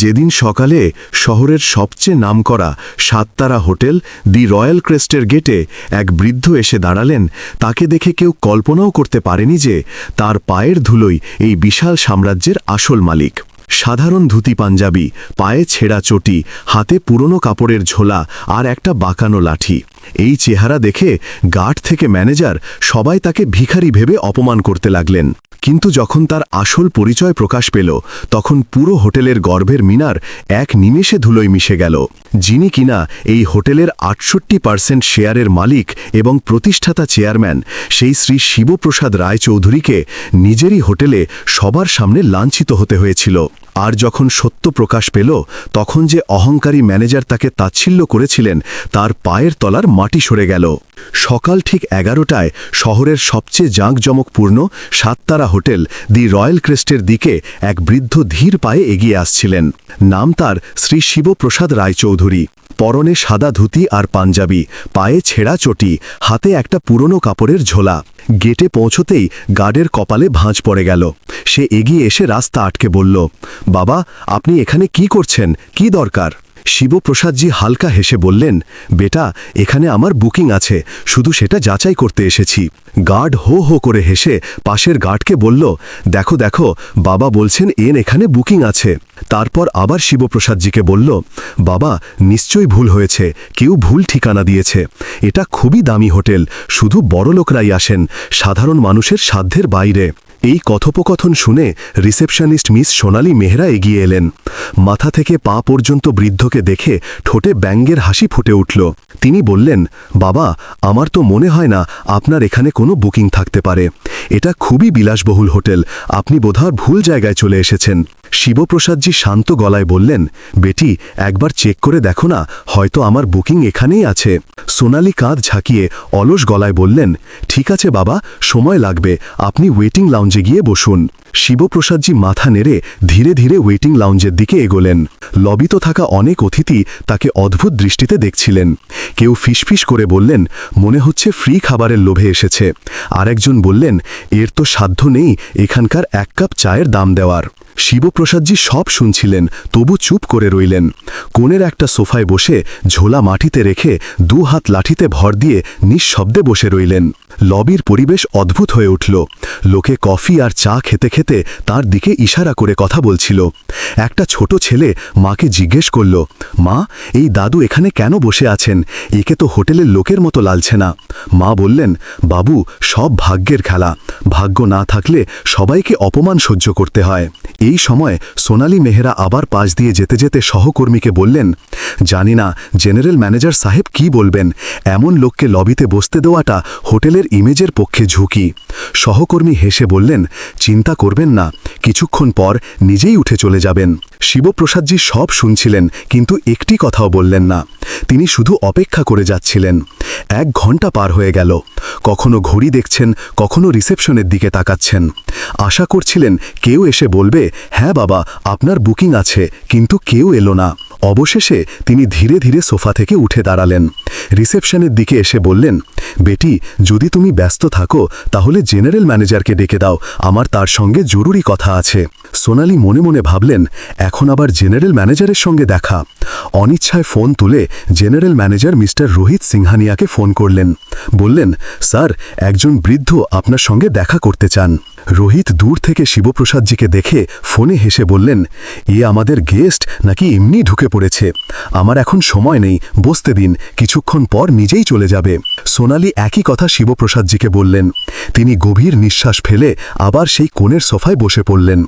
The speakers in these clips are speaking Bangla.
যেদিন সকালে শহরের সবচেয়ে নামকরা সাততারা হোটেল দি রয়্যাল ক্রেস্টের গেটে এক বৃদ্ধ এসে দাঁড়ালেন, তাকে দেখে কেউ কল্পনাও করতে পারেনি যে তার পায়ের ধুলোই এই বিশাল সাম্রাজ্যের আসল মালিক। সাধারণ ধুতি পাঞ্জাবি, পায়ে ছেঁড়া চটি, হাতে পুরনো কাপড়ের ঝোলা আর একটা বাঁকানো লাঠি। এই চেহারা দেখে গার্ড থেকে ম্যানেজার সবাই তাকে ভিখারি ভেবে অপমান করতে লাগলেন। কিন্তু যখন তার আসল পরিচয় প্রকাশ পেল, তখন পুরো হোটেলের গর্ভের মিনার এক নিমেষে ধুলোয় মিশে গেল। যিনি কিনা এই হোটেলের আটষট্টি পার্সেন্ট শেয়ারের মালিক এবং প্রতিষ্ঠাতা চেয়ারম্যান, সেই শ্রী শিবপ্রসাদ রায়চৌধুরীকে নিজেরই হোটেলে সবার সামনে লাঞ্ছিত হতে হয়েছিল। আর যখন সত্য প্রকাশ পেল, তখন যে অহংকারী ম্যানেজার তাকে তাচ্ছিল্য করেছিলেন, তার পায়ের তলার মাটি সরে গেল। সকাল ঠিক এগারোটায় শহরের সবচেয়ে জাঁকজমকপূর্ণ সাততারা হোটেল দি রয়্যাল ক্রেস্টের দিকে এক বৃদ্ধ ধীর পায়ে এগিয়ে আসছিলেন। নাম তার শ্রী শিবপ্রসাদ রায়চৌধুরী। পরনে সাদা ধুতি আর পাঞ্জাবি, পায়ে ছেঁড়া চটি, হাতে একটা পুরনো কাপড়ের ঝোলা। গেটে পৌঁছতেই গার্ডের কপালে ভাঁজ পড়ে গেল। সে এগিয়ে এসে রাস্তা আটকে বলল, বাবা, আপনি এখানে কি করছেন? কি দরকার? শিবপ্রসাদজি হালকা হেসে বললেন, বেটা, এখানে আমার বুকিং আছে, শুধু সেটা যাচাই করতে এসেছি। গার্ড হো হো করে হেসে পাশের গার্ডকে বলল, দেখো দেখো, বাবা বলছেন এন এখানে বুকিং আছে। তারপর আবার শিবপ্রসাদজিকে বলল, বাবা, নিশ্চয়ই ভুল হয়েছে, কেউ ভুল ঠিকানা দিয়েছে। এটা খুবই দামি হোটেল, শুধু বড়লোকরাই আসেন, সাধারণ মানুষের সাধ্যের বাইরে। এই কথোপকথন শুনে রিসেপশনিস্ট মিস সোনালি মেহরা এগিয়ে এলেন। মাথা থেকে পা পর্যন্ত বৃদ্ধকে দেখে ঠোঁটে ব্যঙ্গের হাসি ফুটে উঠল। তিনি বললেন, বাবা, আমার তো মনে হয় না আপনার এখানে কোনো বুকিং থাকতে পারে। এটা খুবই বিলাসবহুল হোটেল। আপনি বোধহয় ভুল জায়গায় চলে এসেছেন। শিবপ্রসাদজি শান্ত গলায় বললেন, বেটি, একবার চেক করে দেখো না, হয়তো আমার বুকিং এখানেই আছে। সোনালি কাঁধ ঝাঁকিয়ে অলস গলায় বললেন, ঠিক আছে বাবা, সময় লাগবে। আপনি ওয়েটিং লাউঞ্জে গিয়ে বসুন। শিবপ্রসাদজি মাথা নেড়ে ধীরে ধীরে ওয়েটিং লাউঞ্জের দিকে এগোলেন। লবিত থাকা অনেক অতিথি তাকে অদ্ভুত দৃষ্টিতে দেখছিলেন। কেউ ফিসফিস করে বললেন, মনে হচ্ছে ফ্রি খাবারের লোভে এসেছে। আরেকজন বললেন, এর তো সাধ্য নেই এখানকার এক কাপ চায়ের দাম দেওয়ার। শিবপ্রসাদজি সব শুনছিলেন, তবু চুপ করে রইলেন। কোণের একটা সোফায় বসে ঝোলা মাটিতে রেখে দু হাত লাঠিতে ভর দিয়ে নিঃশব্দে বসে রইলেন। লবির পরিবেশ অদ্ভুত হয়ে উঠল। লোকে কফি আর চা খেতে খেতে তার দিকে ইশারা করে কথা বলছিল। একটা ছোট ছেলে মাকে জিজ্ঞেস করল, মা, এই দাদু এখানে কেন বসে আছেন? একে তো হোটেলের লোকের মতো লালছে না। মা বললেন, বাবু, সব ভাগ্যের খেলা। ভাগ্য না থাকলে সবাইকে অপমান সহ্য করতে হয়। এই সময় সোনালি মেহরা আবার পাশ দিয়ে যেতে যেতে সহকর্মীকে বললেন, জানি না, জেনারেল ম্যানেজার সাহেব কি বলবেন? এমন লোককে লবিতে বসতে দেওয়াটা হোটেলের ইমেজের পক্ষে ঝুঁকি। সহকর্মী হেসে বললেন, চিন্তা করবেন না, কিছুক্ষণ পর নিজেই উঠে চলে যাবেন। শিবপ্রসাদজি সব শুনছিলেন, কিন্তু একটি কথাও বললেন না। তিনি শুধু অপেক্ষা করে যাচ্ছিলেন। এক ঘণ্টা পার হয়ে গেল। কখনো ঘড়ি দেখছেন, কখনো রিসেপশনের দিকে তাকাচ্ছেন। আশা করছিলেন কেউ এসে বলবে হ্যাঁ বাবা, আপনার বুকিং আছে। কিন্তু কেউ এলো না। অবশেষে তিনি ধীরে ধীরে সোফা থেকে উঠে দাঁড়ালেন। রিসেপশনের দিকে এসে বললেন, বেটি, যদি তুমি ব্যস্ত থাকো, তাহলে জেনারেল ম্যানেজারকে ডেকে দাও। আমার তার সঙ্গে জরুরি কথা আছে। সোনালি মনে মনে ভাবলেন, এখন আবার জেনারেল ম্যানেজারের সঙ্গে দেখা। অনিচ্ছায় ফোন তুলে জেনারেল ম্যানেজার মিস্টার রোহিত সিংহানিয়াকে ফোন করলেন। বললেন, স্যার, একজন বৃদ্ধ আপনার সঙ্গে দেখা করতে চান। রোহিত দূর থেকে শিবপ্রসাদজিকে দেখে ফোনে হেসে বললেন, এ আমাদের গেস্ট নাকি এমনি ঢুকে পড়েছে। আমার এখন সময় নেই, বসতে দিন, কিছুক্ষণ পর নিজেই চলে যাবে। সোনালি একই কথা শিবপ্রসাদজিকে বললেন। তিনি গভীর নিঃশ্বাস ফেলে আবার সেই কোণের সোফায় বসে পড়লেন।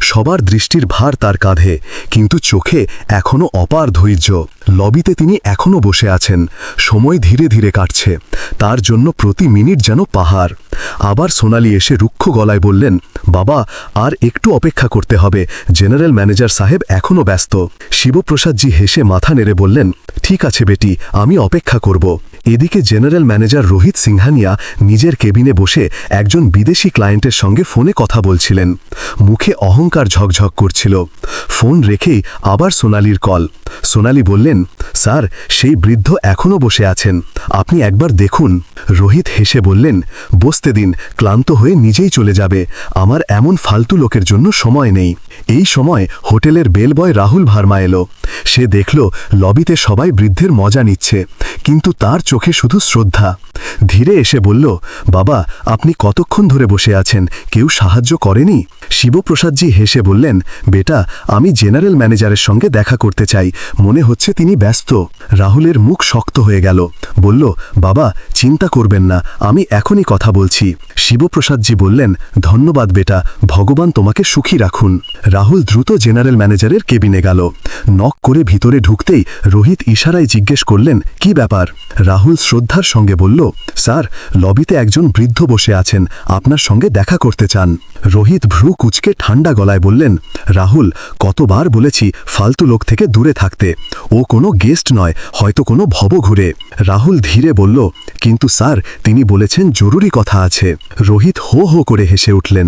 সবার দৃষ্টির ভার তার কাঁধে, কিন্তু চোখে এখনও অপার ধৈর্য। লবিতে তিনি এখনও বসে আছেন। সময় ধীরে ধীরে কাটছে। তার জন্য প্রতি মিনিট যেন পাহাড়। আবার সোনালি এসে রুক্ষ গলায় বললেন, বাবা, আর একটু অপেক্ষা করতে হবে। জেনারেল ম্যানেজার সাহেব এখনও ব্যস্ত। শিবপ্রসাদজি হেসে মাথা নেড়ে বললেন, ঠিক আছে বেটি, আমি অপেক্ষা করব। এদিকে জেনারেল ম্যানেজার রোহিত সিংহানিয়া নিজের কেবিনে বসে একজন বিদেশি ক্লায়েন্টের সঙ্গে ফোনে কথা বলছিলেন। মুখে অহংকার ঝকঝক করছিল। ফোন রেখেই আবার সোনালির কল। সোনালি বললেন, স্যার, সেই বৃদ্ধ এখনও বসে আছেন। আপনি একবার দেখুন। রোহিত হেসে বললেন, বসতে দিন, ক্লান্ত হয়ে নিজেই চলে যাবে। আমার এমন ফালতু লোকের জন্য সময় নেই। এই সময় হোটেলের বেলবয় রাহুল ভার্মা এলো। সে দেখল, লবিতে সবাই বৃদ্ধের মজা নিচ্ছে। কিন্তু তার শুধু শ্রদ্ধা। ধীরে এসে বলল বাবা আপনি কতক্ষণ ধরে বসে আছেন? কেউ সাহায্য করেনি? শিবপ্রসাদজি হেসে বললেন, বেটা, আমি জেনারেল ম্যানেজারের সঙ্গে দেখা করতে চাই। মনে হচ্ছে তিনি ব্যস্ত। রাহুলের মুখ শক্ত হয়ে গেল। বলল, বাবা, চিন্তা করবেন না, আমি এখনই কথা বলছি। শিবপ্রসাদজি বললেন, ধন্যবাদ বেটা, ভগবান তোমাকে সুখী রাখুন। রাহুল দ্রুত জেনারেল ম্যানেজারের কেবিনে গেল। নক করে ভিতরে ঢুকতেই রোহিত ইশারায় জিজ্ঞেস করলেন, কি ব্যাপার? রাহুল শ্রদ্ধার সঙ্গে বলল, স্যার, লবিতে একজন বৃদ্ধ বসে আছেন। আপনার সঙ্গে দেখা করতে চান। রোহিত ভ্রু কুচকে ঠান্ডা গলায় বললেন, রাহুল, কতবার বলেছি ফালতু লোক থেকে দূরে থাকতে। ও কোনো গেস্ট নয়, হয়তো কোনো ভব ঘুরে। রাহুল ধীরে বলল, কিন্তু স্যার, তিনি বলেছেন জরুরি কথা আছে। রোহিত হো হো করে হেসে উঠলেন,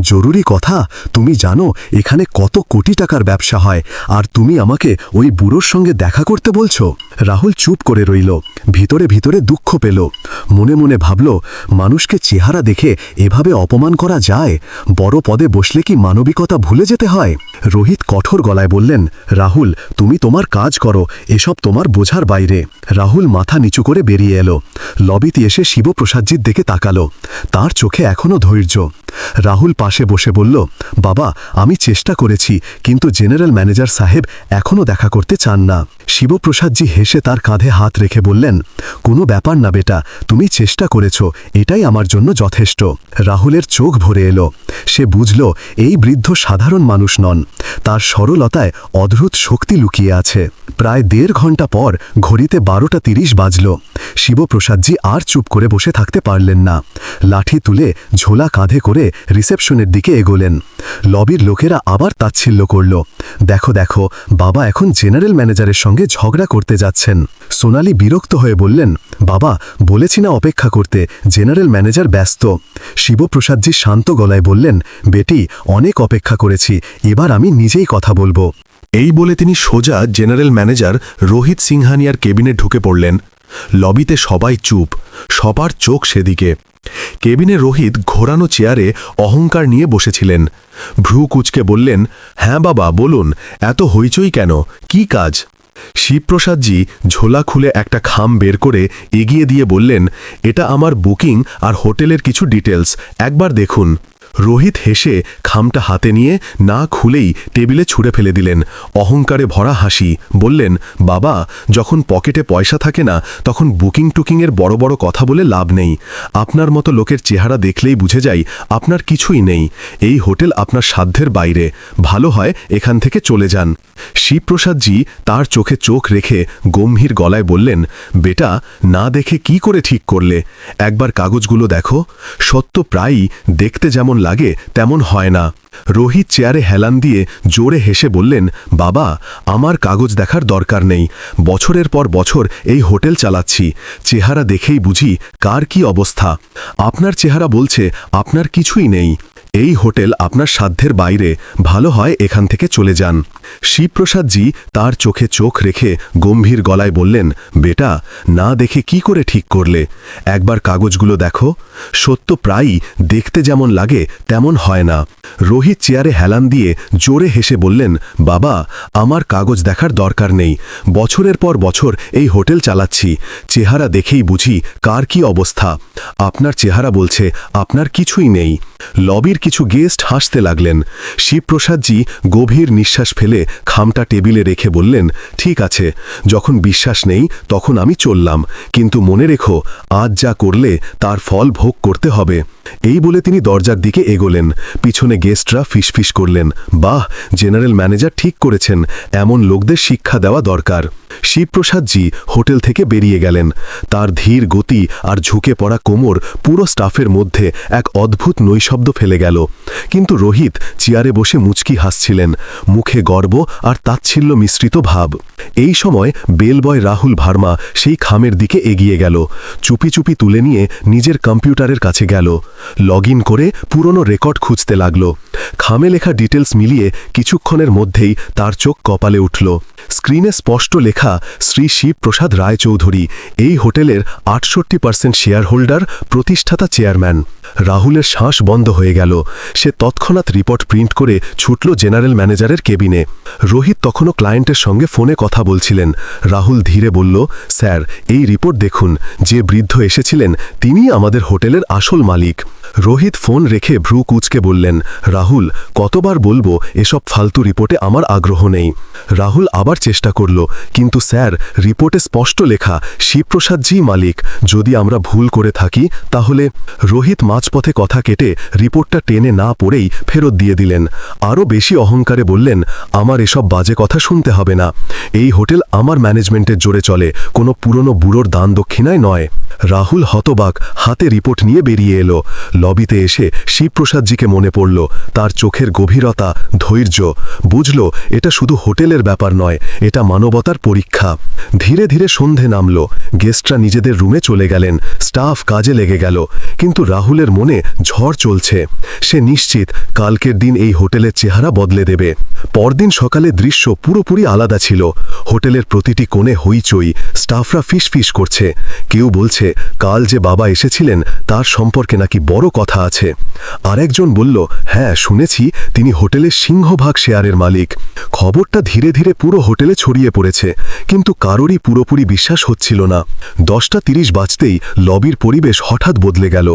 জরুরি কথা? তুমি জানো, এখানে কত কোটি টাকার ব্যবসা হয়, আর তুমি আমাকে ওই বুড়োর সঙ্গে দেখা করতে বলছো? রাহুল চুপ করে রইল। ভিতরে ভিতরে দুঃখ পেল। মনে মনে ভাবল, মানুষকে চেহারা দেখে এভাবে অপমান করা যায়? বড় পদে বসলে কি মানবিকতা ভুলে যেতে হয়? রোহিত কঠোর গলায় বললেন, রাহুল, তুমি তোমার কাজ করো, এসব তোমার বোঝার বাইরে। রাহুল মাথা নিচু করে বেরিয়ে এলো। লবিতে এসে শিবপ্রসাদজির দিকে তাকালো। তার চোখে এখনও ধৈর্য। রাহুল পাশে বসে বলল, বাবা, আমি চেষ্টা করেছি, কিন্তু জেনারেল ম্যানেজার সাহেব এখনও দেখা করতে চান না। শিবপ্রসাদজি হেসে তার কাঁধে হাত রেখে বললেন, কোনো ব্যাপার না বেটা, তুমি চেষ্টা করেছ, এটাই আমার জন্য যথেষ্ট। রাহুলের চোখ ভরে এলো। সে বুঝল, এই বৃদ্ধ সাধারণ মানুষ নন। তার সরলতায় অদ্ভুত শক্তি লুকিয়ে আছে। প্রায় দেড় ঘণ্টা পর ঘড়িতে বারোটা তিরিশ বাজল। শিবপ্রসাদজি আর চুপ করে বসে থাকতে পারলেন না। লাঠি তুলে ঝোলা কাঁধে করে রিসেপশনের দিকে এগোলেন। লবির লোকেরা আবার তাচ্ছিল্য করল। দেখো দেখো, বাবা এখন জেনারেল ম্যানেজারের সঙ্গে ঝগড়া করতে যাচ্ছেন। সোনালি বিরক্ত হয়ে বললেন, বাবা, বলেছি না অপেক্ষা করতে, জেনারেল ম্যানেজার ব্যস্ত। শিবপ্রসাদজি শান্ত গলায় বললেন, বেটি, অনেক অপেক্ষা করেছি, এবার আমি নিজেই কথা বলব। এই বলে তিনি সোজা জেনারেল ম্যানেজার রোহিত সিংহানিয়ার কেবিনে ঢুকে পড়লেন। লবিতে সবাই চুপ, সবার চোখ সেদিকে। কেবিনে রোহিত ঘোরানো চেয়ারে অহংকার নিয়ে বসেছিলেন। ভ্রু কুচকে বললেন হ্যাঁ বাবা, বলুন, এত হইচই কেন? কি কাজ? শিবপ্রসাদজি ঝোলা খুলে একটা খাম বের করে এগিয়ে দিয়ে বললেন, এটা আমার বুকিং আর হোটেলের কিছু ডিটেলস, একবার দেখুন। রোহিত হেসে খামটা হাতে নিয়ে না খুলেই টেবিলে ছুঁড়ে ফেলে দিলেন। অহংকারে ভরা হাসি। বললেন, বাবা, যখন পকেটে পয়সা থাকে না, তখন বুকিং টুকিংয়ের বড় বড় কথা বলে লাভ নেই। আপনার মতো লোকের চেহারা দেখলেই বুঝে যাই আপনার কিছুই নেই। এই হোটেল আপনার সাধ্যের বাইরে। ভালো হয় এখান থেকে চলে যান। শিবপ্রসাদজি তার চোখে চোখ রেখে গম্ভীর গলায় বললেন, বেটা, না দেখে কি করে ঠিক করলে? একবার কাগজগুলো দেখো। সত্য প্রায়ই দেখতে যেমন লাগে তেমন হয় না। রোহিত চেয়ারে হেলান দিয়ে জোরে হেসে বললেন, বাবা, আমার কাগজ দেখার দরকার নেই। বছরের পর বছর এই হোটেল চালাচ্ছি। চেহারা দেখেই বুঝি কার কি অবস্থা। আপনার চেহারা বলছে আপনার কিছুই নেই। এই হোটেল আপনার সাধ্যের বাইরে। ভালো হয় এখান থেকে চলে যান। শিবপ্রসাদজি তার চোখে চোখ রেখে গম্ভীর গলায় বললেন, বেটা, না দেখে কি করে ঠিক করলে? একবার কাগজগুলো দেখো। সত্য প্রায়ই দেখতে যেমন লাগে, তেমন হয় না। রোহিত চেয়ারে হেলান দিয়ে জোরে হেসে বললেন, বাবা, আমার কাগজ দেখার দরকার নেই। বছরের পর বছর এই হোটেল চালাচ্ছি। চেহারা দেখেই বুঝি কার কি অবস্থা। আপনার চেহারা বলছে, আপনার কিছুই নেই। লবির কিছু গেস্ট হাসতে লাগলেন। শিবপ্রসাদজি গভীর নিঃশ্বাস ফেলে খামটা টেবিলে রেখে বললেন, ঠিক আছে, যখন বিশ্বাস নেই তখন আমি চললাম। কিন্তু মনে রেখো, আজ যা করলে তার ফল ভোগ করতে হবে। এই বলে তিনি দরজার দিকে এগোলেন। পিছনে গেস্টরা ফিসফিস করলেন, বাহ, জেনারেল ম্যানেজার ঠিক করেছেন, এমন লোকদের শিক্ষা দেওয়া দরকার। শিবপ্রসাদজি হোটেল থেকে বেরিয়ে গেলেন। তার ধীর গতি আর ঝুঁকে পড়া কোমর পুরো স্টাফের মধ্যে এক অদ্ভুত নৈশব্দ ফেলে গেল। কিন্তু রোহিত চেয়ারে বসে মুচকি হাসছিলেন। মুখে গর্ব আর তাচ্ছিল্য মিশ্রিত ভাব। এই সময় বেলবয় রাহুল ভার্মা সেই খামের দিকে এগিয়ে গেল। চুপি চুপি তুলে নিয়ে নিজের কম্পিউটারের কাছে গেল। লগ করে পুরনো রেকর্ড খুঁজতে লাগল। খামে লেখা ডিটেলস মিলিয়ে কিছুক্ষণের মধ্যেই তার চোখ কপালে উঠল। স্ক্রিনে স্পষ্ট লেখা শ্রী শিবপ্রসাদ রায়চৌধুরী, এই হোটেলের আটষট্টি পার্সেন্ট শেয়ার হোল্ডার প্রতিষ্ঠাতা চেয়ারম্যান। রাহুলের শ্বাস বন্ধ হয়ে গেল। সে তৎক্ষণাৎ রিপোর্ট প্রিন্ট করে ছুটল জেনারেল ম্যানেজারের কেবিনে। রোহিত তখনও ক্লায়েন্টের সঙ্গে ফোনে কথা বলছিলেন। রাহুল ধীরে বলল, স্যার, এই রিপোর্ট দেখুন। যে বৃদ্ধ এসেছিলেন, তিনিই আমাদের হোটেলের আসল মালিক। রোহিত ফোন রেখে ভ্রু কুচকে বললেন, রাহুল, কতবার বলব এসব ফালতু রিপোর্টে আমার আগ্রহ নেই। রাহুল আবার চেষ্টা করল, কিন্তু স্যার, রিপোর্টে স্পষ্ট লেখা, শিবপ্রসাদজি মালিক, যদি আমরা ভুল করে থাকি, তাহলে রোহিত মাঝপথে কথা কেটে রিপোর্টটা টেনে না পড়েই ফেরত দিয়ে দিলেন। আরও বেশি অহংকারে বললেন, আমার এসব বাজে কথা শুনতে হবে না। এই হোটেল আমার ম্যানেজমেন্টের জোরে চলে, কোনো পুরনো বুড়োর দান দক্ষিণায় নয়। রাহুল হতবাক, হাতে রিপোর্ট নিয়ে বেরিয়ে এলো। লবিতে এসে শিবপ্রসাদজিকে মনে পড়ল, তার চোখের গভীরতা ধৈর্য। বুঝল, এটা শুধু হোটেলের ব্যাপার নয়, এটা মানবতার পরীক্ষা। ধীরে ধীরে সন্ধে নামল, গেস্টরা নিজেদের রুমে চলে গেলেন, স্টাফ কাজে লেগে গেল, কিন্তু রাহুলের মনে ঝড় চলছে। সে নিশ্চিত, কালকের দিন এই হোটেলের চেহারা বদলে দেবে। পরদিন সকালে দৃশ্য পুরোপুরি আলাদা ছিল, হোটেলের প্রতিটি কোণে হইচই, স্টাফরা ফিস ফিস করছে। কেউ বলছে, কাল যে বাবা এসেছিলেন, তার সম্পর্কে নাকি বড় কথা আছে। আরেকজন বলল হ্যাঁ শুনেছি, তিনি হোটেলের সিংহভাগ শেয়ারের মালিক। খবরটা ধীরে ধীরে পুরো হোটেলে ছড়িয়ে পড়েছে, কিন্তু কারোরই পুরোপুরি বিশ্বাস হচ্ছিল না। দশটা তিরিশ বাজতেই লবির পরিবেশ হঠাৎ বদলে গেল।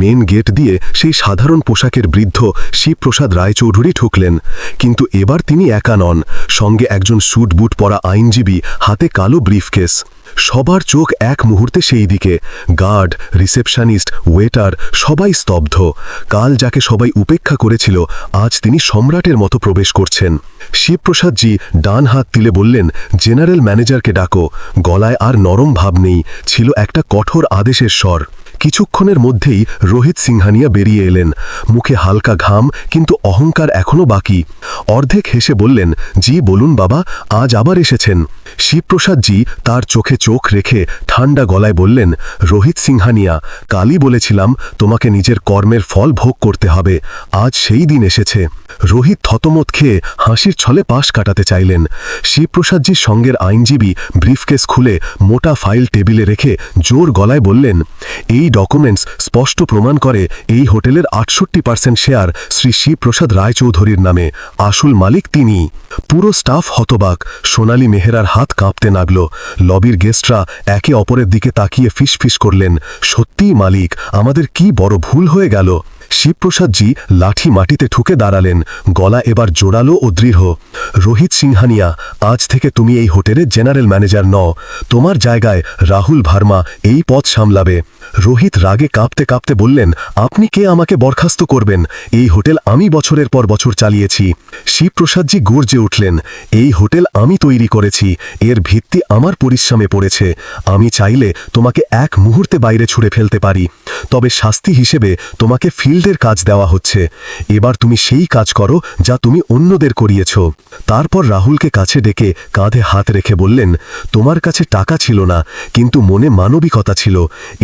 মেন গেট দিয়ে সেই সাধারণ পোশাকের বৃদ্ধ শিবপ্রসাদ রায়চৌধুরী ঢুকলেন। কিন্তু এবার তিনি একা নন, সঙ্গে একজন স্যুট বুট পরা আইনজীবী, হাতে কালো ব্রিফকেস। সবার চোখ এক মুহূর্তে সেই দিকে। গার্ড, রিসেপশনিস্ট, ওয়েটার, সবাই স্তব্ধ। কাল যাকে সবাই উপেক্ষা করেছিল, আজ তিনি সম্রাটের মতো প্রবেশ করছেন। শিবপ্রসাদজি ডান হাত তিলে বললেন, জেনারেল ম্যানেজারকে ডাকো। গলায় আর নরম ভাব নেই। ছিল একটা কঠোর আদেশের স্বর। কিছুক্ষণের মধ্যেই রোহিত সিংহানিয়া বেরিয়ে এলেন। মুখে হালকা ঘাম, কিন্তু অহংকার এখনও বাকি। অর্ধেক হেসে বললেন, জি, বলুন বাবা, আজ আবার এসেছেন। শিবপ্রসাদজি তার চোখে চোখ রেখে ঠান্ডা গলায় বললেন, রোহিত সিংহানিয়া, কালই বলেছিলাম তোমাকে নিজের কর্মের ফল ভোগ করতে হবে। আজ সেই দিন এসেছে। রোহিত থতমত খেয়ে হাসির ছলে পাশ কাটাতে চাইলেন। শিবপ্রসাদজির সঙ্গের আইনজীবী ব্রিফকেস খুলে মোটা ফাইল টেবিলে রেখে জোর গলায় বললেন, এই ডকুমেন্টস স্পষ্ট প্রমাণ করে এই হোটেলের আটষট্টি পার্সেন্ট শেয়ার শ্রী শিবপ্রসাদ রায়চৌধুরীর নামে। আসল মালিক তিনি। পুরো স্টাফ হতবাক। সোনালী মেহেরার হাত কাঁপতে লাগল। লবির গেস্টরা একে অপরের দিকে তাকিয়ে ফিসফিস করলেন। সত্যিই মালিক, আমাদের কি বড় ভুল হয়ে গেল? শিবপ্রসাদজি লাঠি মাটিতে ঠুকে দাঁড়ালেন, গলা এবার জোরালো ও দৃঢ়। রোহিত সিংহানিয়া, আজ থেকে তুমি এই হোটেলের জেনারেল ম্যানেজার ন তোমার জায়গায় রাহুল ভার্মা এই পদ সামলাবে। রোহিত রাগে কাঁপতে কাঁপতে বললেন, আপনি কে আমাকে বরখাস্ত করবেন? এই হোটেল আমি বছরের পর বছর চালিয়েছি। শিবপ্রসাদজি গর্জে উঠলেন, এই হোটেল আমি তৈরি করেছি, এর ভিত্তি আমার পরিশ্রমে পড়েছে। আমি চাইলে তোমাকে এক মুহূর্তে বাইরে ছুড়ে ফেলতে পারি, তবে শাস্তি হিসেবে তোমাকে ফিল্ডের কাজ দেওয়া হচ্ছে। এবার তুমি সেই কাজ করো যা তুমি অন্যদের করিয়েছ। তারপর রাহুলকে কাছে ডেকে কাঁধে হাত রেখে বললেন, তোমার কাছে টাকা ছিল না, কিন্তু মনে মানবিকতা ছিল।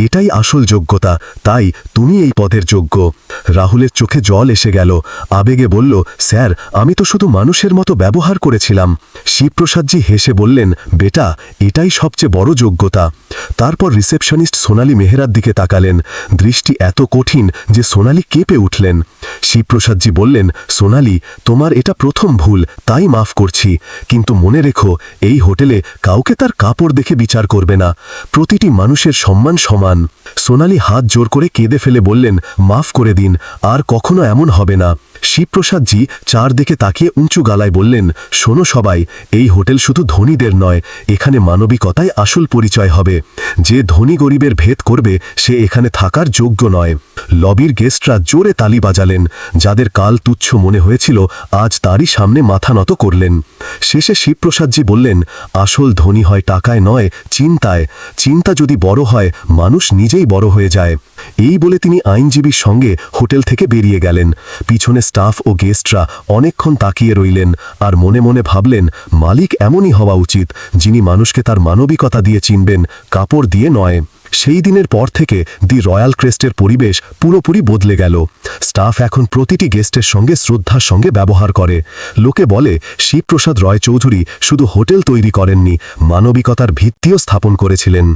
এটাই আসল যোগ্যতা, তাই তুমি এই পদের যোগ্য। রাহুলের চোখে জল এসে গেল। আবেগে বলল, স্যার, আমি তো শুধু মানুষের মতো ব্যবহার করেছিলাম। শিবপ্রসাদজি হেসে বললেন, বেটা, এটাই সবচেয়ে বড় যোগ্যতা। তারপর রিসেপশনিস্ট সোনালী মেহেরার দিকে তাকালেন। দৃষ্টি এত কঠিন যে সোনালী কেঁপে উঠলেন। শিবপ্রসাদজি বললেন, সোনালি, তোমার এটা প্রথম ভুল, তাই মাফ করছি। কিন্তু মনে রেখো, এই হোটেলে কাউকে তার কাপড় দেখে বিচার করবে না। প্রতিটি মানুষের সম্মান সমান। সোনালী হাত জোর করে কেঁদে ফেলে বললেন, মাফ করে দিন, আর কখনো এমন হবে না। শিবপ্রসাদজি চারদিকে তাকিয়ে উঁচু গালায় বললেন, শোনো সবাই, এই হোটেল শুধু ধনীদের নয়, এখানে মানবিকতায় আসল পরিচয় হবে। যে ধনী গরিবের ভেদ করবে, সে এখানে থাকার যোগ্য নয়। লবির গেস্টরা জোরে তালি বাজালেন, যাদের কাল তুচ্ছ মনে হয়েছিল, আজ তারই সামনে মাথা নত করলেন। শেষে শিবপ্রসাদজি বললেন, আসল ধনী হয় টাকায় নয়, চিন্তায়। চিন্তা যদি বড় হয়, মানুষ নিজেই বড় হয়ে যায়। এই বলে তিনি আইনজীবীর সঙ্গে হোটেল থেকে বেরিয়ে গেলেন। পিছনে স্টাফ ও গেস্টরা অনেকক্ষণ তাকিয়ে রইলেন আর মনে মনে ভাবলেন, মালিক এমনই হওয়া উচিত, যিনি মানুষকে তার মানবিকতা দিয়ে চিনবেন, কাপড় দিয়ে নয়। সেই দিনের পর থেকে দি রয়্যাল ক্রেস্টের পরিবেশ পুরোপুরি বদলে গেল। স্টাফ এখন প্রতিটি গেস্টের সঙ্গে শ্রদ্ধার সঙ্গে ব্যবহার করে। লোকে বলে, শিবপ্রসাদ রয় চৌধুরী শুধু হোটেল তৈরি করেননি, মানবিকতার ভিত্তিও স্থাপন করেছিলেন।